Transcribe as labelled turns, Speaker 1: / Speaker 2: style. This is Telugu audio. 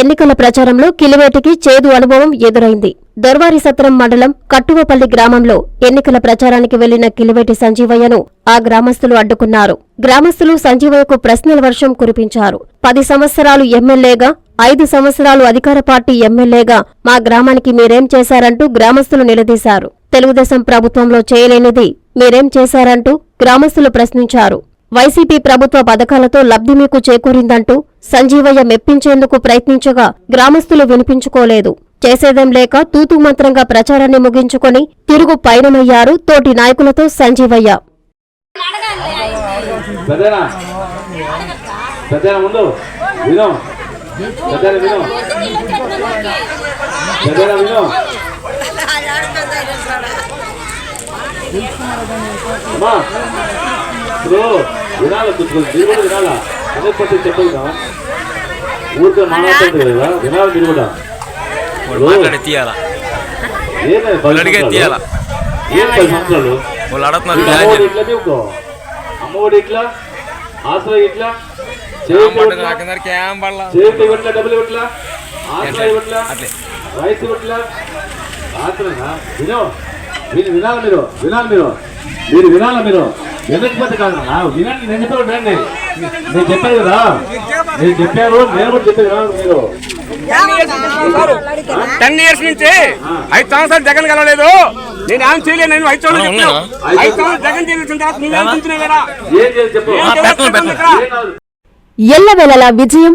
Speaker 1: ఎన్నికల ప్రచారంలో కిలివేటికి చేదు అనుభవం ఎదురైంది. దొర్వారి సత్రం మండలం కట్టువపల్లి గ్రామంలో ఎన్నికల ప్రచారానికి వెళ్ళిన కిలివేటి సంజీవయ్యను ఆ గ్రామస్తులు అడ్డుకున్నారు. గ్రామస్తులు సంజీవయ్యకు ప్రశ్నల వర్షం కురిపించారు. పది సంవత్సరాలు ఎమ్మెల్యేగా ఐదు సంవత్సరాలు అధికార పార్టీ ఎమ్మెల్యేగా మా గ్రామానికి మీరేం చేశారంటూ గ్రామస్తులు నిలదీశారు. తెలుగుదేశం ప్రభుత్వంలో చేయలేనిది మీరేం చేశారంటూ గ్రామస్తులు ప్రశ్నించారు. వైసీపీ ప్రభుత్వ పథకాలతో లబ్ధి మీకు చేకూరిందంటూ సంజీవయ్య మెప్పించేందుకు ప్రయత్నించగా గ్రామస్తులు వినిపించుకోలేదు. చేసేదేం లేక తూతూ మంత్రంగా ప్రచారాన్ని ముగించుకొని తిరుగు పయనమయ్యారు తోటి నాయకులతో సంజీవయ్య.
Speaker 2: ఇప్పుడు వినాలి కొంచెం మీరు కూడా వినాలా? పట్టి చెప్పదు కదా ఊరికే మాట్లాడుతుంది కదా వినాలి మీరు కూడా? ఏం పది సంవత్సరాలు? అమ్మఒడి. ఇట్లా నీకు? అమ్మఒడి ఇట్లా ఆశ్రయ ఇట్లా చేతి ఇవ్వట్లా డబ్బులు ఇవ్వట్లా ఆశ్రయ ఇవ్వట్లా
Speaker 3: అట్లే.
Speaker 2: రైస్ ఇవ్వట్లా ఆశ్రయనా విను. విని వినాలి మీరు? వినాలి మీరు? మీరు వినాలి మీరు? వెనకపోతే కాదు నా వినండి నేను చెప్పాను వినండి. నేను చెప్పాను కదా? నేను చెప్పాను నేను కూడా చెప్పాను వినాలి మీరు.
Speaker 4: టెన్ ఇయర్స్ నుంచి ఐదు సంవత్సరాలు జగన్ కలవలేదు. నేను ఏం చేయలేదు నేను ఐదు సంవత్సరాలు
Speaker 3: అవునా?
Speaker 4: చెప్పాను ఐదు సంవత్సరాలు జగన్ చేసిన తర్వాత నువ్వేం కదా?
Speaker 2: కాదు.
Speaker 1: విజయం